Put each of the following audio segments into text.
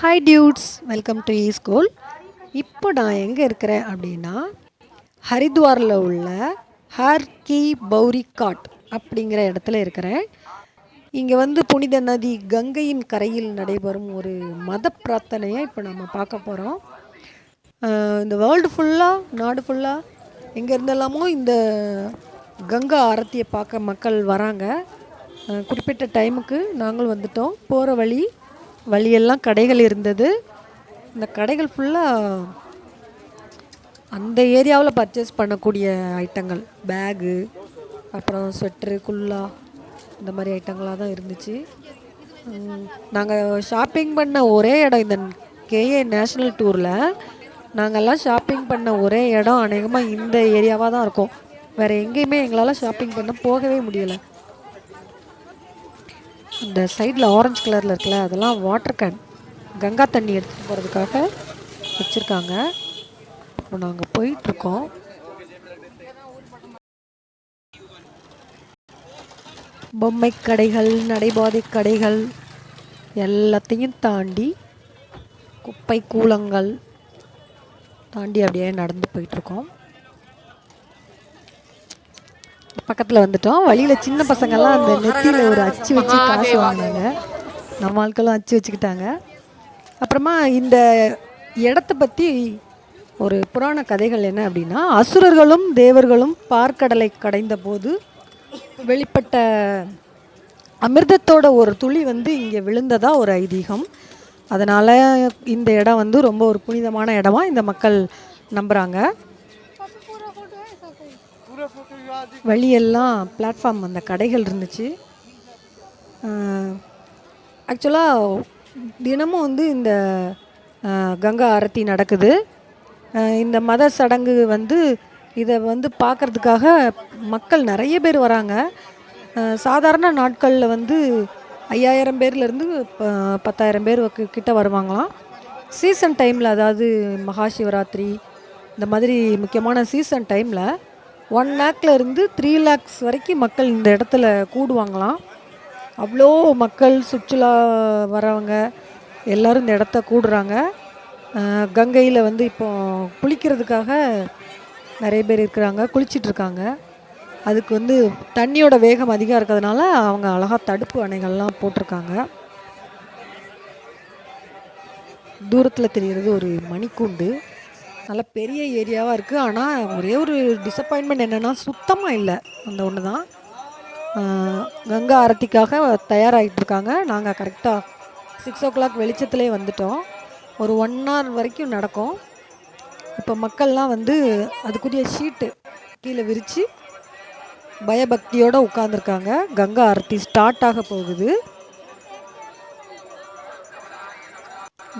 Hi dudes welcome to E school இப்போ நான் எங்கே இருக்கிறேன் அப்படின்னா ஹரித்வாரில் உள்ள ஹர் கி பௌரி காட் அப்படிங்கிற இடத்துல இருக்கிறேன். இங்கே வந்து புனித நதி கங்கையின் கரையில் நடைபெறும் ஒரு மத பிரார்த்தனையை இப்போ நம்ம பார்க்க போகிறோம் இந்த வேர்ல்டு ஃபுல்லாக நாடு ஃபுல்லாக எங்கே இருந்தெல்லாமோ இந்த கங்கா ஆரத்தியை பார்க்க மக்கள் வராங்க. குறிப்பிட்ட டைமுக்கு நாங்களும் வந்துட்டோம். போகிற வழி வழியெல்லாம் கடைகள் இருந்தது. இந்த கடைகள் ஃபுல்லாக அந்த ஏரியாவில் பர்ச்சேஸ் பண்ணக்கூடிய ஐட்டங்கள் பேகு அப்புறம் ஸ்வெட்ரு குல்லா இந்த மாதிரி ஐட்டங்களாக தான் இருந்துச்சு. நாங்கள் ஷாப்பிங் பண்ண ஒரே இடம் இந்த கேஏ நேஷ்னல் டூரில் நாங்கள்லாம் ஷாப்பிங் பண்ண ஒரே இடம் அநேகமாக இந்த ஏரியாவாக தான் இருக்கும். வேறு எங்கேயுமே எங்களால் ஷாப்பிங் பண்ண போகவே முடியலை. இந்த சைடில் ஆரஞ்சு கலரில் இருக்குல்ல அதெல்லாம் வாட்டர் கேன் கங்கா தண்ணி எடுத்துகிட்டு போகிறதுக்காக வச்சுருக்காங்க. இப்போ நாங்கள் போயிட்டுருக்கோம். பொம்மை கடைகள் நடைபாதை கடைகள் எல்லாத்தையும் தாண்டி குப்பை கூலங்கள் தாண்டி அப்படியே நடந்து போயிட்டுருக்கோம். பக்கத்தில் வந்துட்டோம். வழியில் சின்ன பசங்கள்லாம் அந்த நெத்தியில் ஒரு அச்சு வச்சு காசு வாங்கினாங்க. நம்ம ஆட்களும் அச்சு வச்சுக்கிட்டாங்க. அப்புறமா இந்த இடத்த பற்றி ஒரு புராண கதைகள் என்ன அப்படின்னா அசுரர்களும் தேவர்களும் பார்க்கடலை கடைந்த போது வெளிப்பட்ட அமிர்தத்தோட ஒரு துளி வந்து இங்கே விழுந்ததா ஒரு ஐதீகம். அதனால் இந்த இடம் வந்து ரொம்ப ஒரு புனிதமான இடமா இந்த மக்கள் நம்புகிறாங்க வழியெல்லாம் பிளாட்ஃபார்ம் அந்த கடைகள் இருந்துச்சு. ஆக்சுவலாக தினமும் வந்து இந்த கங்கா ஆரத்தி நடக்குது. இந்த மத சடங்கு வந்து இதை வந்து பார்க்கறதுக்காக மக்கள் நிறைய பேர் வராங்க. சாதாரண நாட்களில் வந்து ஐயாயிரம் பேர்லேருந்து பத்தாயிரம் பேர் வக்கு- கிட்ட வருவாங்களாம். சீசன் டைமில் அதாவது மகா சிவராத்திரி இந்த மாதிரி முக்கியமான சீசன் டைமில் ஒன் லேக்ல இருந்து த்ரீ லேக்ஸ் வரைக்கும் மக்கள் இந்த இடத்துல கூடுவாங்களாம். அவ்வளோ மக்கள் சுற்றுலா வரவங்க எல்லாரும் இந்த இடத்த கூடுறாங்க. கங்கையில் வந்து இப்போ குளிக்கிறதுக்காக நிறைய பேர் இருக்கிறாங்க குளிச்சிட்டு இருக்காங்க அதுக்கு வந்து தண்ணியோட வேகம் அதிகம் இருக்கிறதுனால அவங்க அழகாக தடுப்பு அணைகள்லாம் போட்டிருக்காங்க. தூரத்தில் தெரிகிறது ஒரு மணிக்கூண்டு. நல்ல பெரிய ஏரியாவாக இருக்குது ஆனால் ஒரே ஒரு டிசப்பாயின்மெண்ட் என்னென்னா சுத்தமாக இல்லை. அந்த ஒன்று தான் கங்கா ஆரத்திக்காக தயாராகிட்டு இருக்காங்க. நாங்கள் கரெக்டாக சிக்ஸ் ஓ கிளாக் வெளிச்சத்துலேயே வந்துட்டோம். ஒரு ஒன் ஹவர் வரைக்கும் நடக்கும். இப்போ மக்கள்லாம் வந்து அதுக்குரிய ஷீட்டு கீழே விரித்து பயபக்தியோடு உட்காந்துருக்காங்க கங்கா ஆரத்தி ஸ்டார்ட் ஆக போகுது.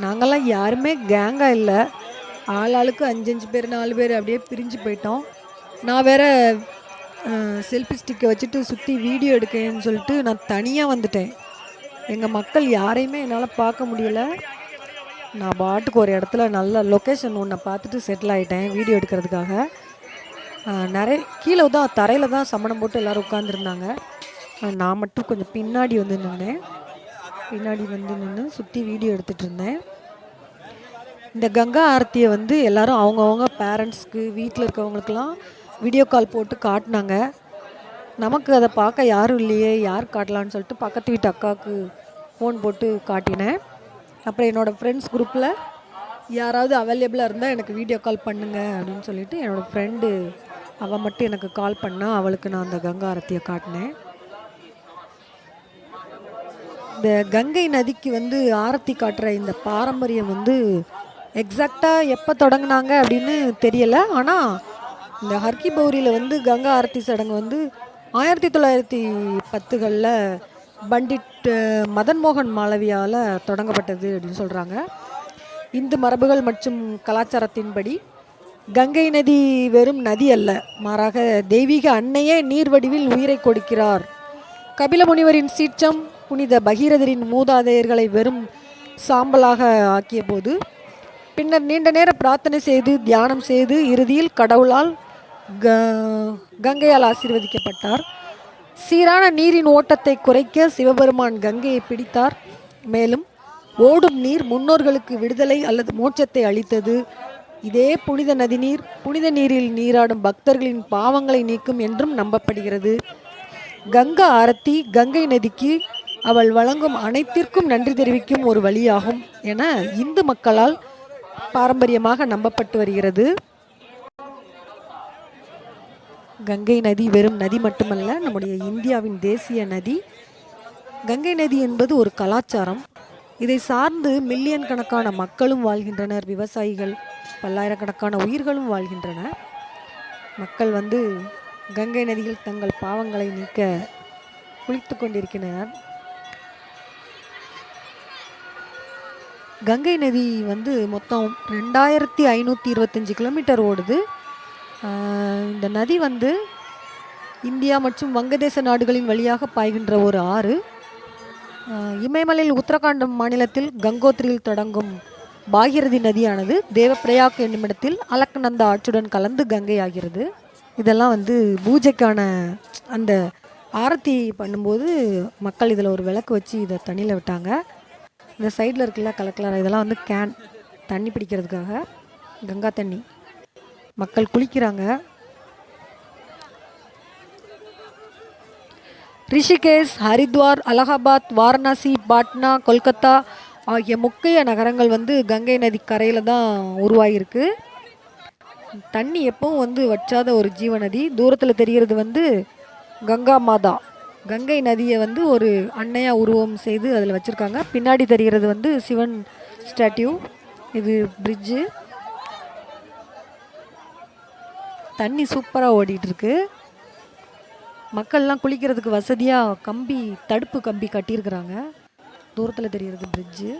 நாங்கள்லாம் யாருமே கேங்காக இல்லை. ஆள் ஆளுக்கு அஞ்சஞ்சு பேர் நாலு பேர் அப்படியே பிரிஞ்சு போயிட்டோம். நான் வேற செல்ஃபி ஸ்டிக்கை வச்சுட்டு சுற்றி வீடியோ எடுக்கேன்னு சொல்லிட்டு நான் தனியாக வந்துட்டேன். எங்கள் மக்கள் யாரையுமே என்னால் பார்க்க முடியலை. நான் பாட்டுக்கு ஒரு இடத்துல நல்ல லொக்கேஷன் ஒன்றை பார்த்துட்டு செட்டில் ஆகிட்டேன் வீடியோ எடுக்கிறதுக்காக. நிறைய கீழே தான் தரையில் தான் சமணம் போட்டு எல்லோரும் உட்காந்துருந்தாங்க நான் மட்டும் கொஞ்சம் பின்னாடி வந்து நின்னேன். பின்னாடி வந்து நின்று சுற்றி வீடியோ எடுத்துகிட்டு இருந்தேன். இந்த கங்கா ஆரத்தியை வந்து எல்லாரும் அவங்கவுங்க பேரண்ட்ஸ்க்கு வீட்டில் இருக்கவங்களுக்கெல்லாம் வீடியோ கால் போட்டு காட்டினாங்க. நமக்கு அதை பார்க்க யாரும் இல்லையே யார் காட்டலான்னு சொல்லிட்டு பக்கத்து வீட்டு அக்காவுக்கு ஃபோன் போட்டு காட்டினேன். அப்புறம் என்னோடய ஃப்ரெண்ட்ஸ் குரூப்பில் யாராவது அவைலபிளாக இருந்தால் எனக்கு வீடியோ கால் பண்ணுங்க அப்படின்னு சொல்லிட்டு என்னோடய ஃப்ரெண்டு அவள் மட்டும் எனக்கு கால் பண்ணால் அவளுக்கு நான் அந்த கங்கா ஆரத்தியை காட்டினேன். இந்த கங்கை நதிக்கு வந்து ஆரத்தி காட்டுற இந்த பாரம்பரியம் வந்து எக்ஸாக்டாக எப்போ தொடங்கினாங்க அப்படின்னு தெரியலை. ஆனால் இந்த ஹர்கி பௌரியில் வந்து கங்கா ஆரத்தி சடங்கு வந்து ஆயிரத்தி தொள்ளாயிரத்தி பத்துகளில் பண்டிட் மதன்மோகன் மதன் மோகன் மாளவியால் தொடங்கப்பட்டது அப்படின்னு சொல்கிறாங்க இந்து மரபுகள் மற்றும் கலாச்சாரத்தின்படி கங்கை நதி வெறும் நதி அல்ல மாறாக தெய்வீக அன்னையே நீர் வடிவில் உயிரை கொடுக்கிறார். கபில முனிவரின் சீற்றம் புனித பகீரதரின் மூதாதையர்களை வெறும் சாம்பலாக ஆக்கிய போது பின்னர் நீண்ட நேர பிரார்த்தனை செய்து தியானம் செய்து இறுதியில் கடவுளால் க கங்கையால் ஆசீர்வதிக்கப்பட்டார். சீரான நீரின் ஓட்டத்தை குறைக்க சிவபெருமான் கங்கையை பிடித்தார். மேலும் ஓடும் நீர் முன்னோர்களுக்கு விடுதலை அல்லது மோட்சத்தை அளித்தது. இதே புனித நதிநீர் புனித நீரில் நீராடும் பக்தர்களின் பாவங்களை நீக்கும் என்றும் நம்பப்படுகிறது. கங்கா ஆரத்தி கங்கை நதிக்கு அவள் வழங்கும் அனைத்திற்கும் நன்றி தெரிவிக்கும் ஒரு வழியாகும் என இந்து மக்களால் பாரம்பரியமாக நம்பப்பட்டு வருகிறது. கங்கை நதி வெறும் நதி மட்டுமல்ல நம்முடைய இந்தியாவின் தேசிய நதி. கங்கை நதி என்பது ஒரு கலாச்சாரம். இதை சார்ந்து மில்லியன் கணக்கான மக்களும் வாழ்கின்றனர் விவசாயிகள் பல்லாயிரக்கணக்கான உயிர்களும் வாழ்கின்றன. மக்கள் வந்து கங்கை நதியில் தங்கள் பாவங்களை நீக்க குளித்து கொண்டிருக்கின்றனர். கங்கை நதி வந்து மொத்தம் ரெண்டாயிரத்தி ஐநூற்றி இருபத்தஞ்சி கிலோமீட்டர் ஓடுது. இந்த நதி வந்து இந்தியா மற்றும் வங்கதேச நாடுகளின் வழியாக பாய்கின்ற ஒரு ஆறு. இமயமலையில் உத்தரகாண்டம் மாநிலத்தில் கங்கோத்ரியில் தொடங்கும் பாகிரதி நதியானது தேவப்பிரயாக் என்னுமிடத்தில் அலக்கநந்தா ஆற்றுடன் கலந்து கங்கை ஆகிறது. இதெல்லாம் வந்து பூஜைக்கான அந்த ஆரத்தி பண்ணும்போது மக்கள் இதில் ஒரு விளக்கு வச்சு இதை தண்ணியில் விட்டாங்க. இந்த சைடில் இருக்குல்ல கலக்கலர்? இதெல்லாம் வந்து கேன் தண்ணி பிடிக்கிறதுக்காக. கங்கா தண்ணி. மக்கள் குளிக்கிறாங்க. ரிஷிகேஷ் ஹரித்வார் அலகாபாத் வாரணாசி பாட்னா கொல்கத்தா ஆகிய முக்கிய நகரங்கள் வந்து கங்கை நதி கரையில் தான் உருவாகியிருக்கு. தண்ணி எப்பவும் வந்து வற்றாத ஒரு ஜீவநதி. தூரத்தில் தெரிகிறது வந்து கங்கா மாதா. கங்கை நதியை வந்து ஒரு அன்னையாக உருவம் செய்து அதில் வச்சுருக்காங்க. பின்னாடி தெரிகிறது வந்து சிவன் ஸ்டாட்யூ. இது பிரிட்ஜு தண்ணி சூப்பராக ஓடிட்டுருக்கு. மக்கள்லாம் குளிக்கிறதுக்கு வசதியாக கம்பி தடுப்பு கம்பி கட்டியிருக்கிறாங்க. தூரத்தில் தெரிகிறது பிரிட்ஜு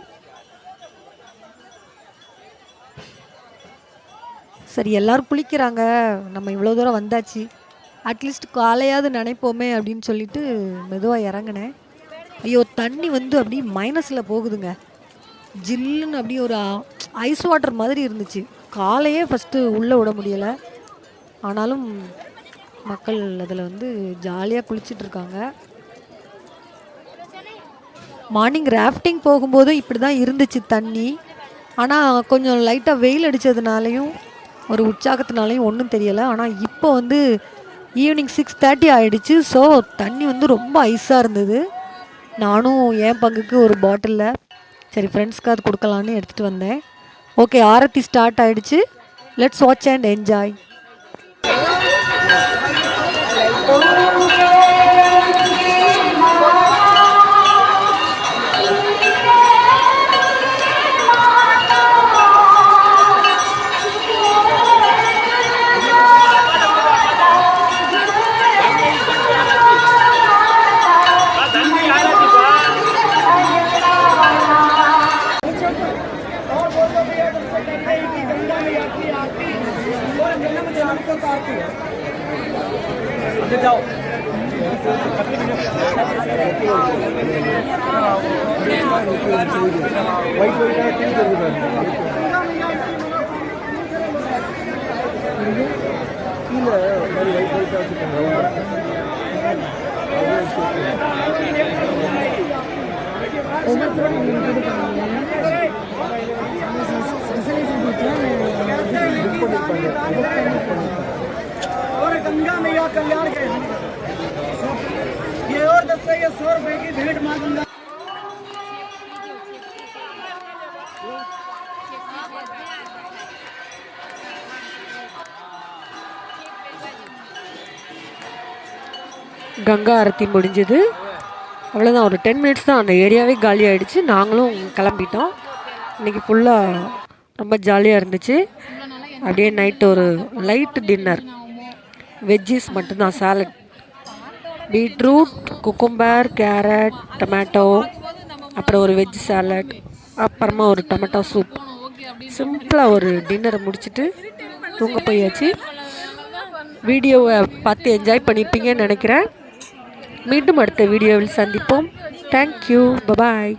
சரி எல்லோரும் குளிக்கிறாங்க. நம்ம இவ்வளோ தூரம் வந்தாச்சு. அட்லீஸ்ட் காலையாவது நினைப்போமே அப்படின்னு சொல்லிட்டு மெதுவாக இறங்கினேன். ஐயோ தண்ணி வந்து அப்படியே மைனஸில் போகுதுங்க. ஜில்லுன்னு அப்படியே ஒரு ஐஸ் வாட்டர் மாதிரி இருந்துச்சு. காலையே ஃபஸ்ட்டு உள்ளே விட முடியலை. ஆனாலும் மக்கள் அதில் வந்து ஜாலியாக குளிச்சிட்ருக்காங்க மார்னிங் ராஃப்டிங் போகும்போதும் இப்படி தான் இருந்துச்சு தண்ணி. ஆனால் கொஞ்சம் லைட்டாக வெயில் அடித்ததுனாலையும் ஒரு உற்சாகத்தினாலையும் ஒன்றும் தெரியலை. ஆனால் இப்போ வந்து ஈவினிங் சிக்ஸ் தேர்ட்டி ஆகிடுச்சு ஸோ தண்ணி வந்து ரொம்ப ஐஸாக இருந்தது. நானும் என் பங்குக்கு ஒரு பாட்டிலில் சரி ஃப்ரெண்ட்ஸ்க்கு அது கொடுக்கலான்னு எடுத்துகிட்டு வந்தேன். ஓகே ஆரத்தி ஸ்டார்ட் ஆகிடுச்சு let's watch and enjoy white white ಆಗಿ கீழே மாதிரி லைட் லைட்டாக வச்சுருக்காங்க ஒவ்வொருத்தரும் और गंगा मैया कल्याण के ये और दस ये सौ रुपए की भेंट मां गंगा கங்கா ஆரத்தி முடிஞ்சது அவ்வளோதான் ஒரு டென் மினிட்ஸ் தான் அந்த ஏரியாவே காலி ஆயிடுச்சு நாங்களும் கிளம்பிட்டோம் இன்றைக்கி ஃபுல்லாக ரொம்ப ஜாலியாக இருந்துச்சு. அப்படியே நைட்டு ஒரு லைட் டின்னர் வெஜ்ஜீஸ் மட்டும்தான் salad beetroot cucumber carrot tomato அப்புறம் ஒரு வெஜ் சாலட் அப்புறமா ஒரு டொமேட்டோ சூப் சிம்பிளாக ஒரு டின்னரை முடிச்சுட்டு தூங்க போயாச்சு. வீடியோவை பார்த்து என்ஜாய் பண்ணியிருப்பீங்கன்னு நினைக்கிறேன். மீண்டும் அடுத்த வீடியோவில் சந்திப்போம். Thank you bye bye